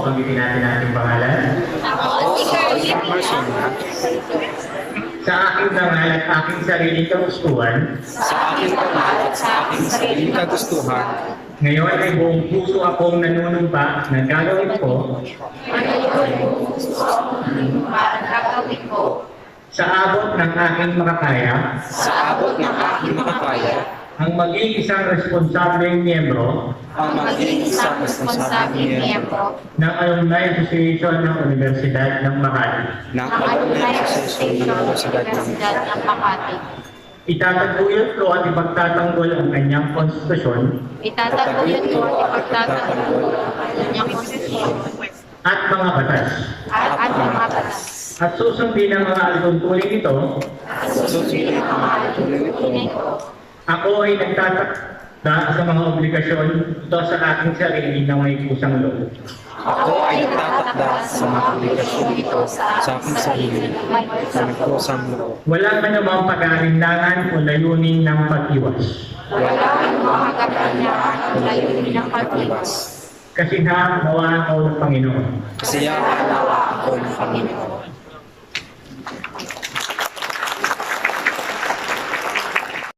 po, natin ating pangalan. Ako si Carly. Marcina, Sa aking dangal at aking sariling kagustuhan, sa aking pangalan at sa aking sariling kagustuhan, ngayon ay buong puso akong nanunumpa na gagawin ko. Parang gagawin ko. Sa abot ng aking makakaya sa abot ng aking makakaya, ang maging isang responsableng miyembro ang maging isang miyembro responsabling miyembro ng Alumni Association ng Universidad ng Makati. ng Alumni Association ng Universidad ng Makati. Itataguyod ko at ipagtatanggol ang kanyang konstitusyon Itataguyod ko at ipagtatanggol ang kanyang konstitusyon at mga batas at at mga batas. at susundin ang mga alituntunin nito Susunod ang mga tulong nito. Ako ay nagtatakda sa mga obligasyon ito sa aking sarili na may pusang loob. Ako ay nagtatakda sa mga obligasyon ito sa aking sarili sa nagkusang loob. Walang anumang pag-aalinlangan o layunin ng pag-iwas. Wala ang mga kaganyahan o layunin ng pag-iwas. Kasi na nawa ako ng Panginoon. Kasi ang nawa ako ng Panginoon.